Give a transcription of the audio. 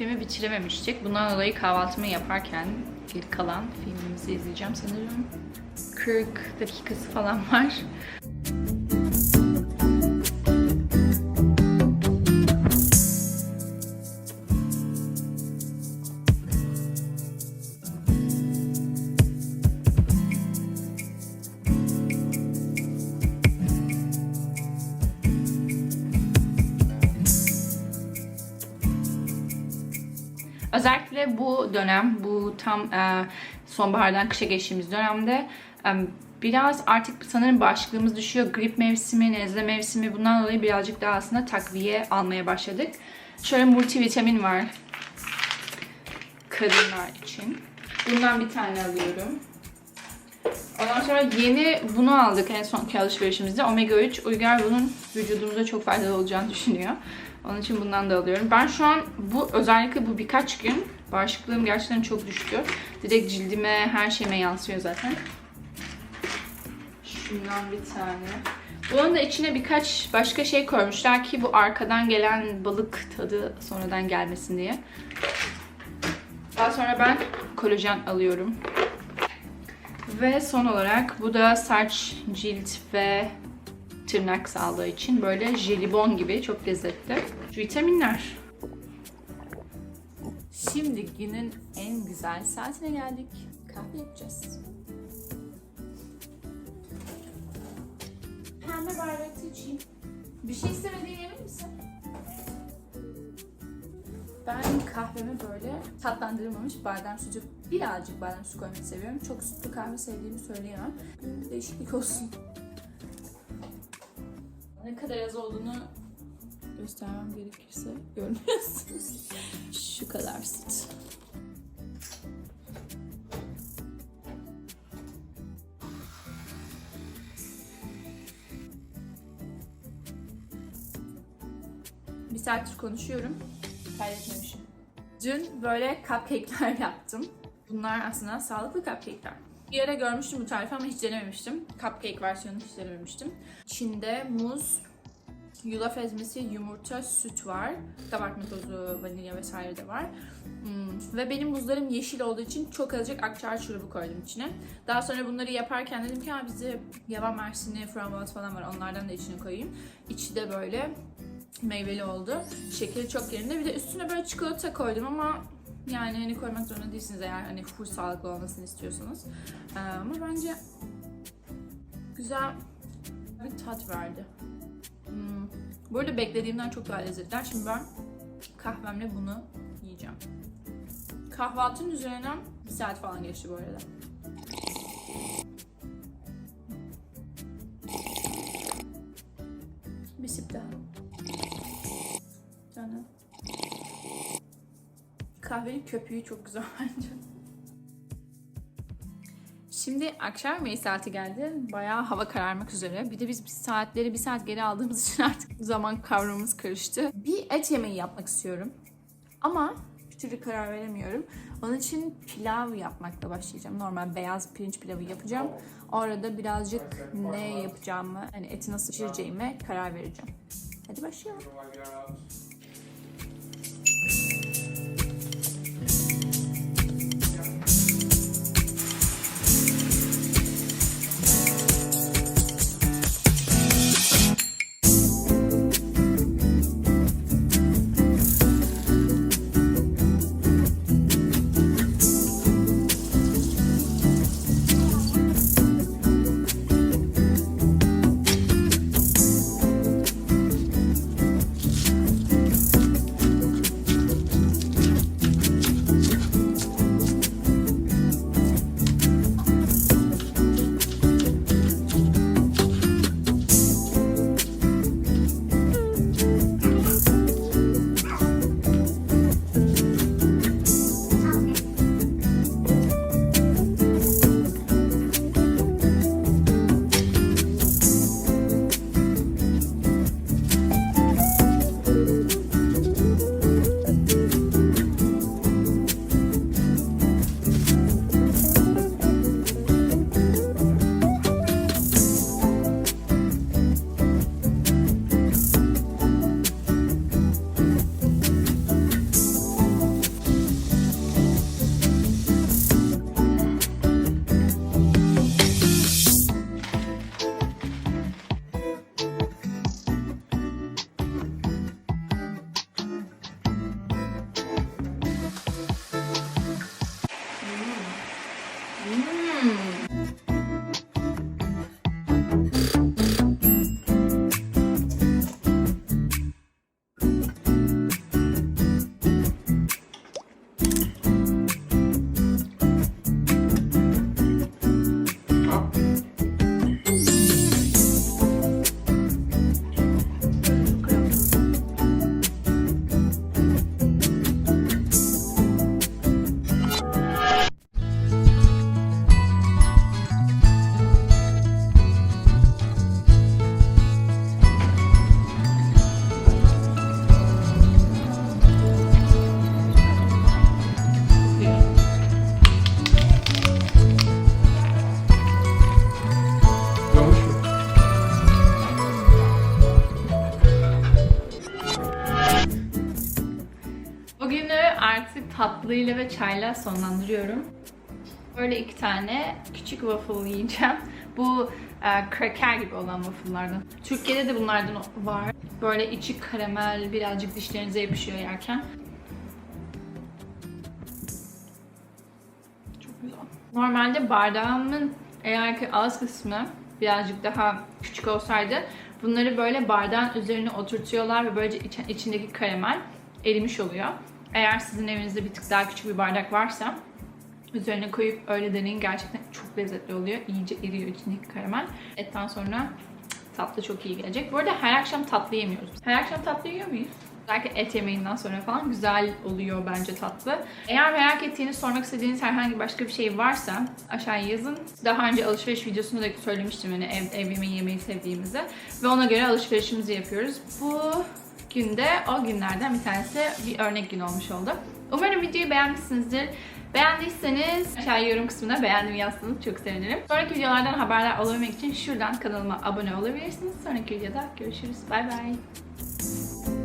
filmi bitirememiştik. Bundan dolayı kahvaltımı yaparken geri kalan filmimizi izleyeceğim sanırım. 40 dakikası falan var. Özellikle bu dönem, bu tam e, sonbahardan kışa geçtiğimiz dönemde e, biraz artık sanırım bağışıklığımız düşüyor. Grip mevsimi, nezle mevsimi bundan dolayı birazcık daha aslında takviye almaya başladık. Şöyle multivitamin var kadınlar için. Bundan bir tane alıyorum. Ondan sonra yeni bunu aldık en sonki alışverişimizde. Omega 3. Uygar bunun vücudumuza çok faydalı olacağını düşünüyor. Onun için bundan da alıyorum. Ben şu an bu özellikle bu birkaç gün bağışıklığım gerçekten çok düştü. Direkt cildime, her şeyime yansıyor zaten. Şundan bir tane. Bunun da içine birkaç başka şey koymuşlar ki bu arkadan gelen balık tadı sonradan gelmesin diye. Daha sonra ben kolajen alıyorum. Ve son olarak bu da saç, cilt ve tırnak sağlığı için böyle jelibon gibi çok lezzetli vitaminler. Şimdi günün en güzel saatine geldik. Kahve yapacağız. Pembe bardakta içeyim. Bir şey istemediğin emin misin? Ben kahvemi böyle tatlandırılmamış badem sucu, birazcık badem suyu koymayı seviyorum. Çok sütlü kahve sevdiğimi söyleyemem. Değişiklik olsun. Ne kadar az olduğunu göstermem gerekirse görmüyorsunuz. Şu kadar süt. Bir saattir konuşuyorum. Kaydetmemişim. Dün böyle cupcake'ler yaptım. Bunlar aslında sağlıklı cupcake'ler. Bir yere görmüştüm bu tarifi ama hiç denememiştim. Cupcake versiyonunu hiç denememiştim. İçinde muz, yulaf ezmesi, yumurta, süt var. Kabartma tozu, vanilya vesaire de var. Hmm. Ve benim muzlarım yeşil olduğu için çok azıcık akçaar şurubu koydum içine. Daha sonra bunları yaparken dedim ki bize yaban mersini, frambuaz falan var onlardan da içine koyayım. İçi de böyle meyveli oldu. Şekeri çok yerinde. Bir de üstüne böyle çikolata koydum ama yani hani koymak zorunda değilsiniz eğer hani full sağlıklı olmasını istiyorsanız. Ee, ama bence güzel bir tat verdi. Hmm. Arada beklediğimden çok daha lezzetli. Şimdi ben kahvemle bunu yiyeceğim. Kahvaltının üzerinden bir saat falan geçti bu arada. Bir sip daha. Canım. Kahvenin köpüğü çok güzel bence. Şimdi akşam yemeği saati geldi. Bayağı hava kararmak üzere. Bir de biz saatleri bir saat geri aldığımız için artık zaman kavramımız karıştı. Bir et yemeği yapmak istiyorum. Ama bir türlü karar veremiyorum. Onun için pilav yapmakla başlayacağım. Normal beyaz pirinç pilavı yapacağım. Orada birazcık ne yapacağımı, hani eti nasıl pişireceğime karar vereceğim. Hadi başlayalım. Tatlıyla ve çayla sonlandırıyorum. Böyle iki tane küçük waffle yiyeceğim. Bu e, kraker gibi olan waffle'lardan. Türkiye'de de bunlardan var. Böyle içi karamel, birazcık dişlerinize yapışıyor yerken. Çok güzel. Normalde bardağımın eğer ki ağız kısmı birazcık daha küçük olsaydı bunları böyle bardağın üzerine oturtuyorlar ve böylece iç- içindeki karamel erimiş oluyor. Eğer sizin evinizde bir tık daha küçük bir bardak varsa üzerine koyup öyle deneyin. Gerçekten çok lezzetli oluyor. İyice eriyor içindeki karamel. Etten sonra tatlı çok iyi gelecek. Bu arada her akşam tatlı yemiyoruz. Her akşam tatlı yiyor muyuz? Özellikle et yemeğinden sonra falan güzel oluyor bence tatlı. Eğer merak ettiğiniz, sormak istediğiniz herhangi başka bir şey varsa aşağıya yazın. Daha önce alışveriş videosunda da söylemiştim hani ev, ev yemeği yemeyi sevdiğimizi. Ve ona göre alışverişimizi yapıyoruz. Bu günde o günlerden bir tanesi bir örnek gün olmuş oldu. Umarım videoyu beğenmişsinizdir. Beğendiyseniz aşağıya yorum kısmına beğendim yazsanız çok sevinirim. Sonraki videolardan haberdar olabilmek için şuradan kanalıma abone olabilirsiniz. Sonraki videoda görüşürüz. Bay bay.